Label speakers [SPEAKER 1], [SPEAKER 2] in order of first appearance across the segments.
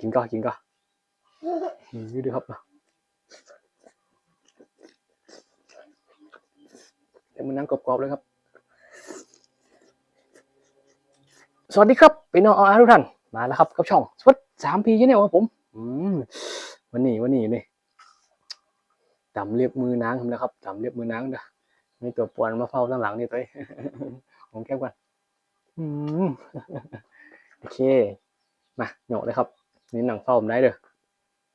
[SPEAKER 1] กินก็กินก็อืมดูครับเดี๋ยวมันนั่งกรอบๆเลยครับ สวัสดีครับพี่น้องอาทุกท่านมาแล้วครับกับช่องสวัสดสามพีชแนลครับผมวันนี้วันนี้นี่จำเรียบมือนางทำแล้วครับจำเรียบมือนางเด้อนี่ตัวปวนมาเฝ้าตั้งหลังนี่ตัวเองผมแก้มกันอืมโอเค มาเหยาะเลยครับ นี่หนังเฝ้าผมได้เด้อ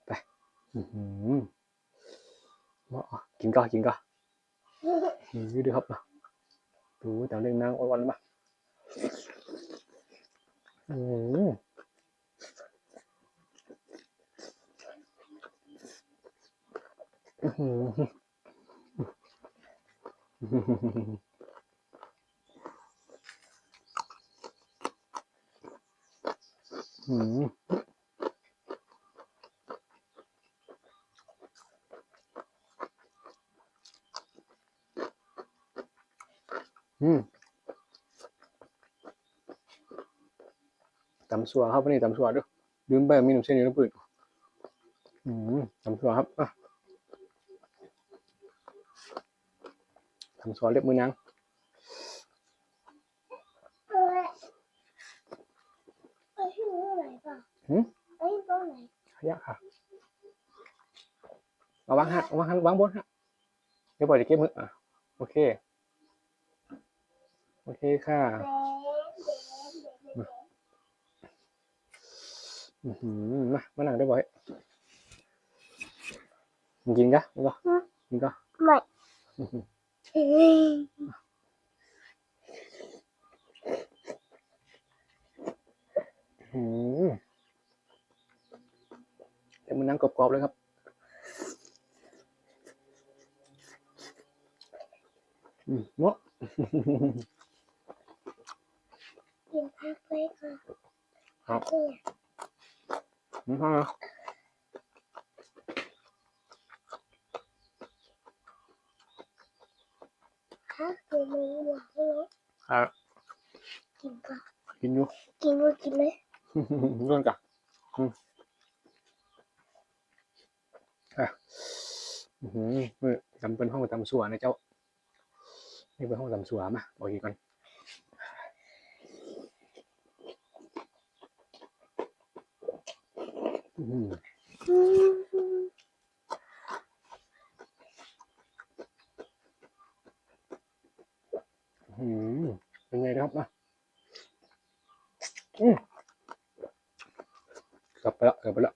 [SPEAKER 1] ไปมากินก็กินก็อืดูครับมาดูแต่เรื่องนางวันๆมาอืมอื้อหื ออืมอืมตำสัวครับวันนี้ตำสัวด้วยลืมไปมีหนุ่มเส้นอยู่ในปืนอืมตำสัวครับอะตำสัวเรียบมือนาง
[SPEAKER 2] เออไอ้ที่ไหนป่ะ
[SPEAKER 1] หืม
[SPEAKER 2] ไอ้ตรงไหน
[SPEAKER 1] ขยะค่ะเอาวางฮะเอาวางฮะวางบนฮะเดี๋ยวปล่อยจะเก็บมืออะโอเค โอเคค่ะ
[SPEAKER 2] แดงแดงแดงแดง
[SPEAKER 1] อือหือมามานั่งได้บ่อยกินกะกินก็กินก็
[SPEAKER 2] ไม่
[SPEAKER 1] อื้อหือ
[SPEAKER 2] เฮ้ย
[SPEAKER 1] อื้อหือเดี๋ยวมันนั่งกรอบๆเลยครับอืม เนาะ
[SPEAKER 2] กินพักไว้ก่อน
[SPEAKER 1] ครับ
[SPEAKER 2] นี่ย
[SPEAKER 1] อืมฮะ
[SPEAKER 2] พักกินมือหลังเลย
[SPEAKER 1] ครับ
[SPEAKER 2] กินก่อน
[SPEAKER 1] กินอยู่
[SPEAKER 2] กินมือกินเลย
[SPEAKER 1] ร่วนกะอืมอะอือหือมือจำเป็นห้องตำสัวนะเจ้านี่เป็นห้องตำสัวมาบอกอีกก่อน อื้อหือ
[SPEAKER 2] อืม
[SPEAKER 1] อื้อหือเป็นไงนะครับนะอืมกลับไปละกลับไปละ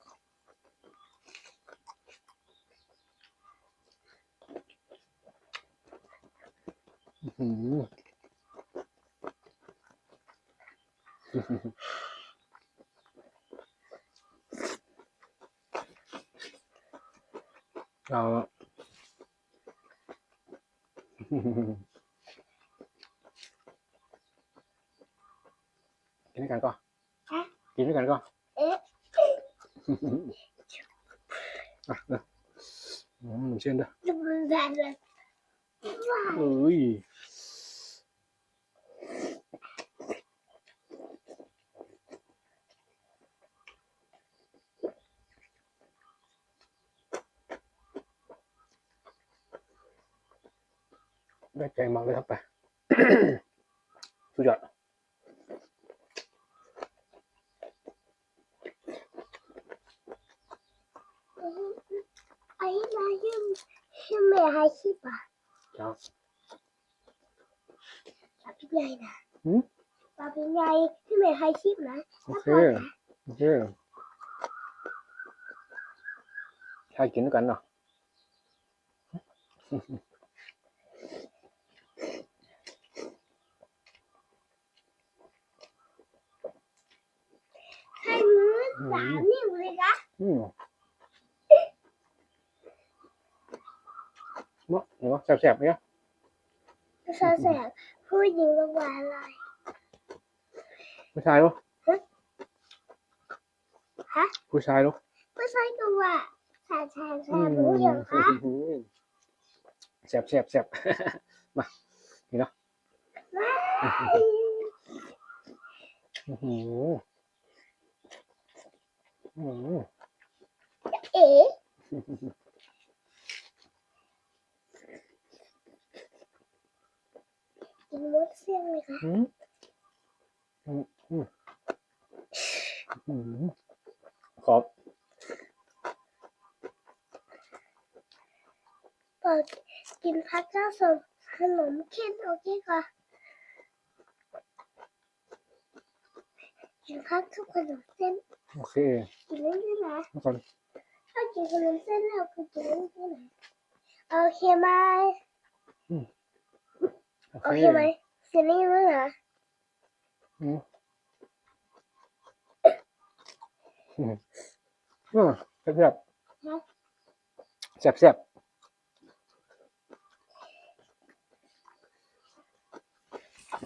[SPEAKER 1] อื้อหือ เรา กินด้วยกันก็กินด้วยกันก็
[SPEAKER 2] เอ๊ะ
[SPEAKER 1] อะเด้ออืมเชื่อเด้อ
[SPEAKER 2] ดูมันแบบเลยว้าว
[SPEAKER 1] เอ้ย ได้ใจมากเลยครับไปสุดยอด
[SPEAKER 2] ไอ้มายังยังไม่หายชีพอะ
[SPEAKER 1] ครับ
[SPEAKER 2] ปาพี่ใหญ่นะ
[SPEAKER 1] หืม
[SPEAKER 2] ปาพี่ใหญ่ที่ไม่หายชีพนะ
[SPEAKER 1] โอเคโอเคใช่กินด้วยกันเนาะ
[SPEAKER 2] ให้ มือสามนิ้วเลยนะ
[SPEAKER 1] อืมเนาะเนาะแสบๆเนี่ย
[SPEAKER 2] แสบผู้หญิงระหว่างอะไร
[SPEAKER 1] ผู้ชายลูก
[SPEAKER 2] ฮะ
[SPEAKER 1] ผู้ชายลูก
[SPEAKER 2] ผู้ชายก็ว่าแสบแสบแสบรู้อย่างคะ
[SPEAKER 1] แสบแสบแสบมานี่เนาะ
[SPEAKER 2] ว้าย
[SPEAKER 1] อื้อหือ อืม
[SPEAKER 2] เอ๋กินมดเสี้ยงไหมคะ
[SPEAKER 1] อืมอืมอืมอืมขอบ
[SPEAKER 2] เปิดกินพักเจ้าสมขนมเค้นโอเคค่ะกินพักทุกขนมเส้น
[SPEAKER 1] โอเค
[SPEAKER 2] กินเล่นด้วยนะ
[SPEAKER 1] ทุกคน
[SPEAKER 2] ถ้ากินขนมเส้นแล้วก็กินเล่นด้วยนะโอเคไหม
[SPEAKER 1] โอ
[SPEAKER 2] โอ
[SPEAKER 1] เค
[SPEAKER 2] เคไหมเสียนี่ด้วยนะ
[SPEAKER 1] อืมอืมอืมแซ่บ
[SPEAKER 2] ฮะ
[SPEAKER 1] ๆแซ่บแซ่บ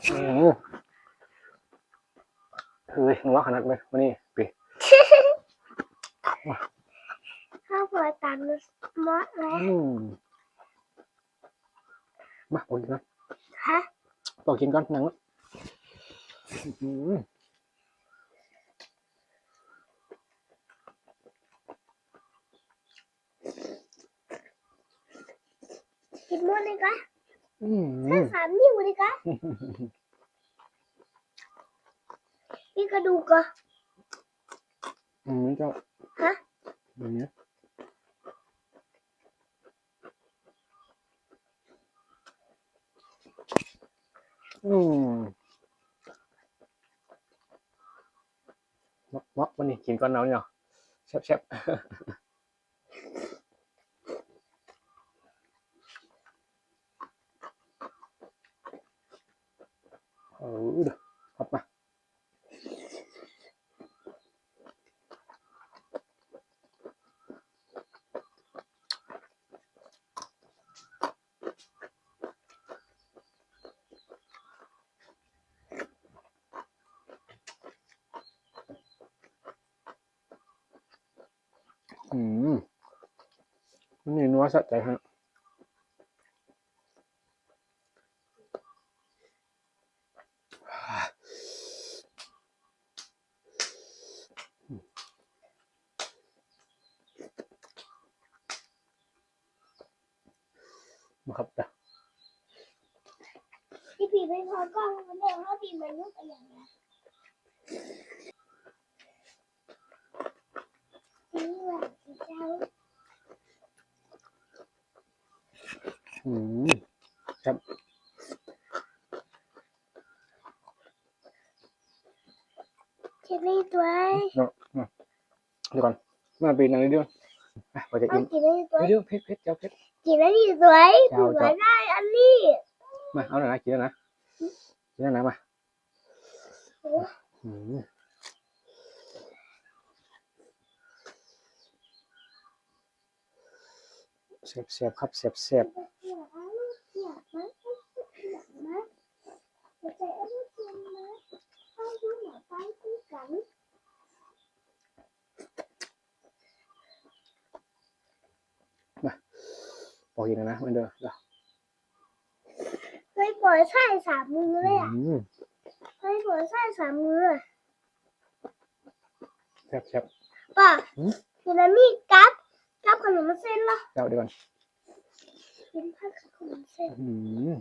[SPEAKER 1] อืมเฮ้ยหัวขนาดไหมวันนี้ปี
[SPEAKER 2] ข้าวผัดตามมอสไหม
[SPEAKER 1] อืมมาผมกินนะ
[SPEAKER 2] ฮะ
[SPEAKER 1] ต่อกินก่อนหนังอืม
[SPEAKER 2] กินมดเลยกะ
[SPEAKER 1] อืม
[SPEAKER 2] แค่สามนิ้วเลยกะนี่กระดูกกะ
[SPEAKER 1] อืมเจ้า
[SPEAKER 2] ฮะ
[SPEAKER 1] อย่างนี้อืมมะมะวันนี้กินก่ อืมนี่นัวสะใจฮะมาครับจ้ะ
[SPEAKER 2] ที่ผีไม่พอกล้องมันเดิมว่าผีมันลุกอะไรอย่างเงี้ยนี่แหละที่เจ้า
[SPEAKER 1] อืมครับ
[SPEAKER 2] เจนี่ตัว
[SPEAKER 1] เนาะมาเดี๋ยวก่อนมาปีนอะไรเดียวอะพอจะ
[SPEAKER 2] เอา
[SPEAKER 1] กิน
[SPEAKER 2] กินได้ตัว
[SPEAKER 1] เดี๋ย วเพชรเพชรเจ้าเพชร
[SPEAKER 2] กินได้ดีสวย
[SPEAKER 1] เจ้า
[SPEAKER 2] สว
[SPEAKER 1] เจ้า
[SPEAKER 2] ยได้อันนี้
[SPEAKER 1] มาเอาหน่อยนะกินแล้วนะกินแล้วนะมาอืม เสียบเสียบครับเสียบเสียบ
[SPEAKER 2] อยากเอาลูกอยากไหมอยากไหมอยากใจเอาลูกเทียนไหมเอาดูหมาไปคู่กัน
[SPEAKER 1] พอกินแล้วนะมันเด้อเดี๋ยว
[SPEAKER 2] เคยปล่อยไส้สามมือเลยอะ
[SPEAKER 1] อืม
[SPEAKER 2] เคยปล่อยไส้สามมืออะ
[SPEAKER 1] เสียบเสียบ
[SPEAKER 2] ป่ะ
[SPEAKER 1] หืม
[SPEAKER 2] กินอันนี้กับ กับขนมเส้นละ
[SPEAKER 1] เจ้าเดี๋ยวก่อน
[SPEAKER 2] กินผัดขนมเส้น
[SPEAKER 1] อืม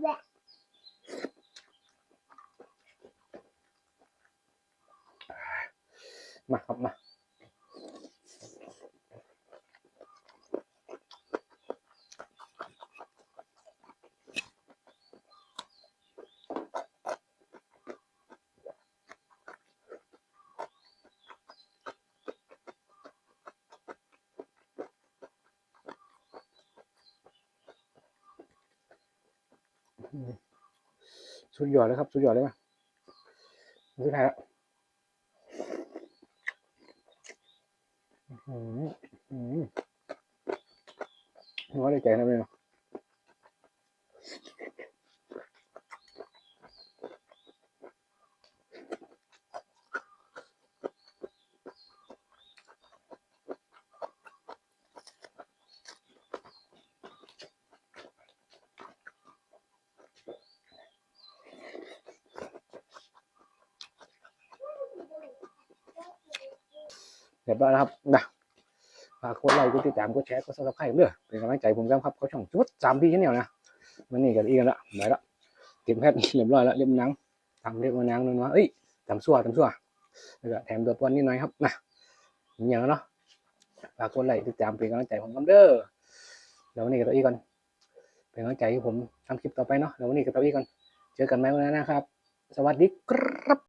[SPEAKER 2] แหละ
[SPEAKER 1] มาครับมาอืม สุดยอดเลยครับ สุดยอดเลยมาสุดท้ายแล้วอืมอืมหัวได้ใจนะเพื่อน
[SPEAKER 2] แเรี
[SPEAKER 1] ยบร้อยแล้วครับนะฝากกดไลค์กดติดตามกดแชร์กดซับสไครต์เด้อเป็นกำลังใจผมกันครับเขาช่องชุดสามพีชแนลนะมันนี่กันอีกแล้วไปละเก็บแพทย์เรียบร้อยแล้วเรียบนังทำเรียบมานังนั่นวะเอ้ยทำซั่วทำซั่วแล้วก็แถมตัวปอนนิดหน่อยครับนะมีอย่างแล้วเนาะฝากกดไลค์ติดตามเป็นกำลังใจผมกันเด้อแล้ววันนี้กับตัวอีกก่อนเป็นกำลังใจให้ผมทำคลิปต่อไปเนาะแล้ววันนี้กับตัวอีกก่อนเจอกันไหมวันหน้านะครับ สวัสดีครับ